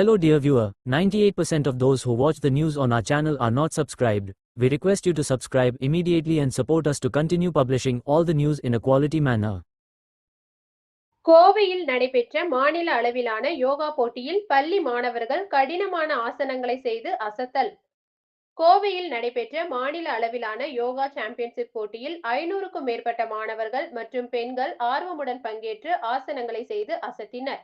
Hello dear viewer, 98% of those who watch the news on our channel are not subscribed. We request you to subscribe immediately and support us to continue publishing all the news in a quality manner. கோவையில் நடைபெற்ற மாநில அளவிலான யோகா போட்டியில் பள்ளி மாணவர்கள் கடினமான ஆசனங்களை செய்து அசத்தல் கோவையில் நடைபெற்ற மாநில அளவிலான யோகா சாம்பியன்ஷிப் போட்டியில் ஐநூறுக்கும் மேற்பட்ட மாணவர்கள் மற்றும் பெண்கள் ஆர்வமுடன் பங்கேற்று ஆசனங்களை செய்து அசத்தினர்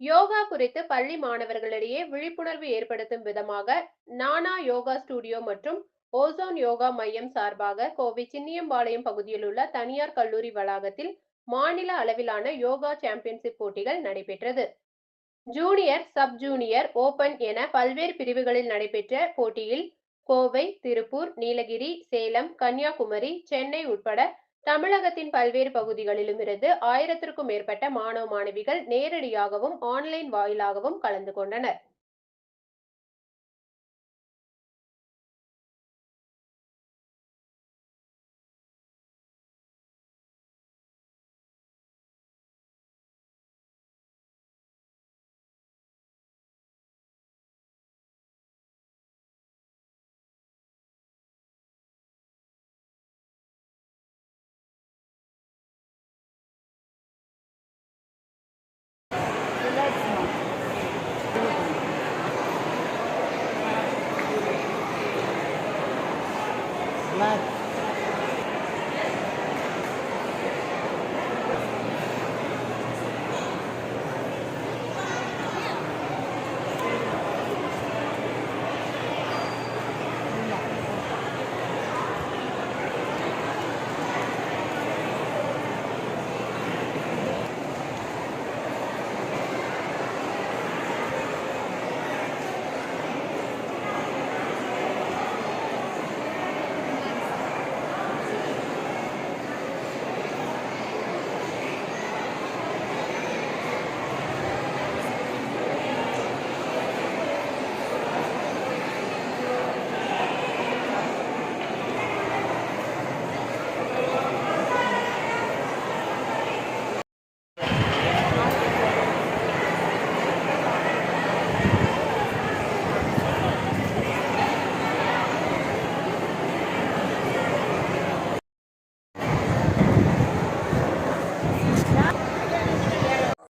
யோகா குறித்து பள்ளி மாணவர்களிடையே விழிப்புணர்வு ஏற்படுத்தும் விதமாக நானா யோகா ஸ்டுடியோ மற்றும் ஓசோன் யோகா மையம் சார்பாக கோவை சின்னியம்பாளையம் பகுதியில் உள்ள தனியார் கல்லூரி வளாகத்தில் மாநில அளவிலான யோகா சாம்பியன்ஷிப் போட்டிகள் நடைபெற்றது. ஜூனியர் சப் ஜூனியர் ஓபன் என பல்வேறு பிரிவுகளில் நடைபெற்ற போட்டியில் கோவை திருப்பூர் நீலகிரி சேலம் கன்னியாகுமரி சென்னை உட்பட தமிழகத்தின் பல்வேறு பகுதிகளிலும் இருந்து ஆயிரத்திற்கும் மேற்பட்ட மாணவ மாணவிகள் நேரடியாகவும் ஆன்லைன் வாயிலாகவும் கலந்து கொண்டனர். 们